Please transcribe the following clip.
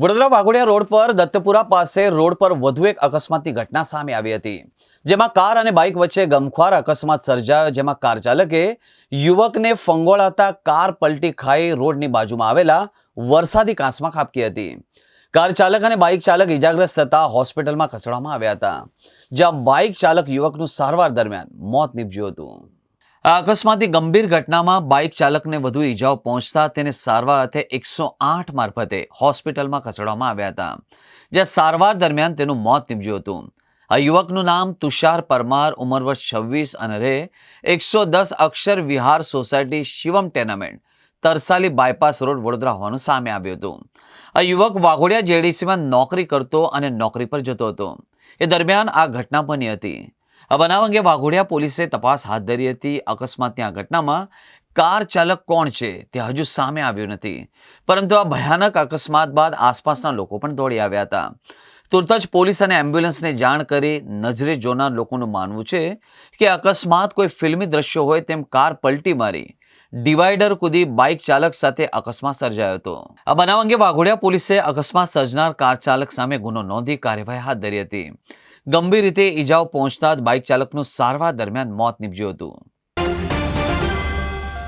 Vadodara Waghodia road પર દત્તપુરા પાસે road પર વધુ એક અકસ્માતની ઘટના સામે આવી હતી, જેમાં કાર અને બાઇક વચ્ચે ગમખ્વાર અકસ્માત સર્જાયો, જેમાં કાર ચાલકે યુવકને ફંગોળાતા કાર પલટી ખાઈ રોડની બાજુમાં આવેલા વરસાદી કાંસમાં ખાબકી હતી. કાર ચાલક અને બાઇક ચાલક ઇજાગ્રસ્ત થતા હોસ્પિટલમાં ખસેડવામાં આવ્યા હતા, જ્યાં બાઇક ચાલક યુવકનું સારવાર દરમિયાન મોત નીપજ્યું હતું. આ અકસ્માતની ગંભીર ઘટનામાં બાઇક ચાલકને વધુ ઈજાઓ પહોંચતા તેને સારવાર અર્થે એકસો આઠ મારફતે હોસ્પિટલમાં ખસેડવામાં આવ્યા હતા. જ્યાં સારવાર દરમિયાન તેનું મોત નીપજ્યું હતું. આ યુવકનું નામ તુષાર પરમાર, ઉંમર વર્ષ છવ્વીસ અને રે એકસો દસ Akshar Vihar society Shivam tenement, Tarsali bypass road, Vadodara હોવાનું સામે આવ્યું હતું. આ યુવક વાઘોડિયા જેડીસીમાં નોકરી કરતો અને નોકરી પર જતો હતો. એ દરમિયાન આ ઘટના બની હતી. આ બનાવ અંગે વાઘોડિયા પોલીસે તપાસ હાથ ધરી હતી. અકસ્માતની આ ઘટનામાં કાર ચાલક કોણ છે તે હજુ સામે આવ્યું નથી. પરંતુ આ ભયાનક અકસ્માત બાદ આસપાસના લોકો પણ દોડી આવ્યા હતા. તુરત જ પોલીસ અને એમ્બ્યુલન્સને જાણ કરી નજરે જોનાર લોકોનું માનવું છે કે અકસ્માત કોઈ ફિલ્મી દ્રશ્યો હોય તેમ કાર પલટી મારી. ડિવાઈડર કૂદી બાઇક ચાલક સાથે અકસ્માત સર્જાયો હતો. આ બનાવ અંગે વાઘોડિયા પોલીસે અકસ્માત સર્જનાર કાર ચાલક સામે ગુનો નોંધી કાર્યવાહી હાથ ધરી હતી. ગંભીર રીતે ઈજાઓ પહોંચતા જ બાઇક ચાલકનું સારવાર દરમિયાન મોત નીપજ્યું હતું.